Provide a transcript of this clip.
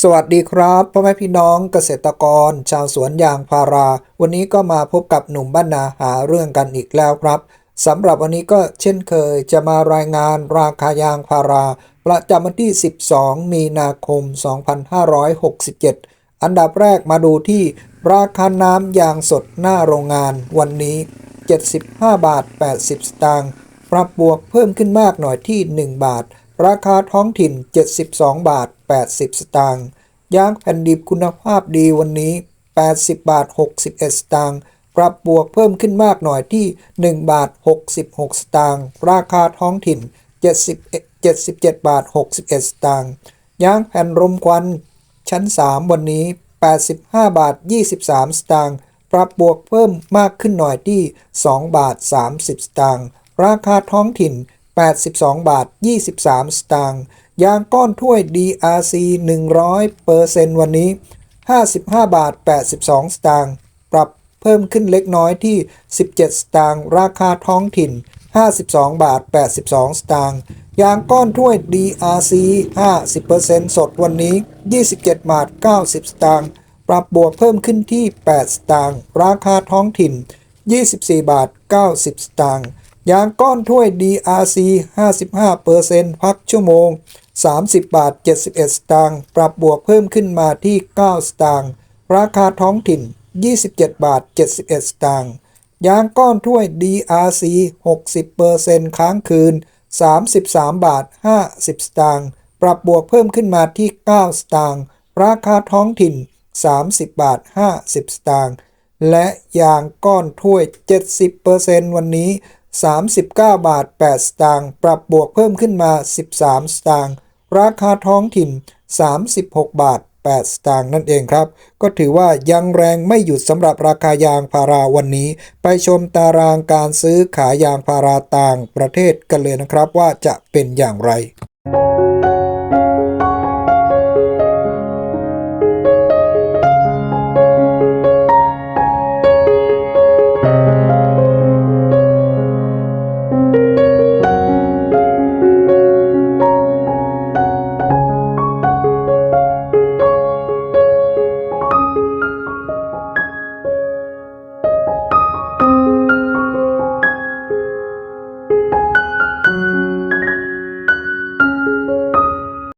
สวัสดีครับพ่อแม่พี่น้องเกษตรกร ชาวสวนยางพารา วันนี้ก็มาพบกับหนุ่มบ้านนาหาเรื่องกันอีกแล้วครับสำหรับวันนี้ก็เช่นเคยจะมารายงานราคายางพารา ประจำวันที่ 12 มีนาคม 2567 อันดับแรกมาดูที่ราคาน้ำยางสดหน้าโรงงาน วันนี้ 75 บาท 80 สตางค์ปรับบวกเพิ่มขึ้นมากหน่อยที่ 1 บาท ราคาท้องถิ่น 72 บาท 80 สตางค์ยางแผ่นดิบคุณภาพดีวันนี้ 80 บาท 61 สตางค์ปรับบวกเพิ่มขึ้นมากหน่อยที่ 1 บาท 66 สตางค์ราคาท้องถิ่น 70 77 บาท 61 สตางค์ยางแผ่นรมควัน ชั้น 3 วันนี้ 85 บาท 23 สตางค์ปรับบวกเพิ่มมากขึ้นหน่อยที่ 2 บาท 30 สตางค์ราคาท้องถิ่น 82 บาท 23 สตางค์ ยางก้อนถ้วย DRC 100เปอร์เซนต์วันนี้ 55 บาท 82 สตางค์ ปรับเพิ่มขึ้นเล็กน้อยที่ 17 สตางค์ ราคาท้องถิ่น 52 บาท 82 สตางค์ ยางก้อนถ้วย DRC 50%สดวันนี้ 27 บาท 90 สตางค์ ปรับบวกเพิ่มขึ้นที่ 8 สตางค์ ราคาท้องถิ่น 24 บาท 90 สตางค์ ยางก้อนถ้วย DRC 55%พักชั่วโมง 30 บาท 71 สตางค์ ปรับบวกเพิ่มขึ้นมาที่ 9 สตางค์ ราคาท้องถิ่น 27 บาท 71 สตางค์ ยางก้อนถ้วย DRC 60%ค้างคืน 33 บาท 50 สตางค์ ปรับบวกเพิ่มขึ้นมาที่ 9 สตางค์ ราคาท้องถิ่น 30 บาท 50 สตางค์ และยางก้อนถ้วย 70%วันนี้ 39 บาท 8 สตางค์ ปรับบวกเพิ่มขึ้นมา 13 สตางค์ ราคาท้องถิ่น 36 บาท 8 สตางค์นั่นเองครับ ก็ถือว่ายังแรงไม่หยุดสำหรับราคายางพาราวันนี้ ไปชมตารางการซื้อขายยางพาราต่างประเทศกันเลยนะครับว่าจะเป็นอย่างไร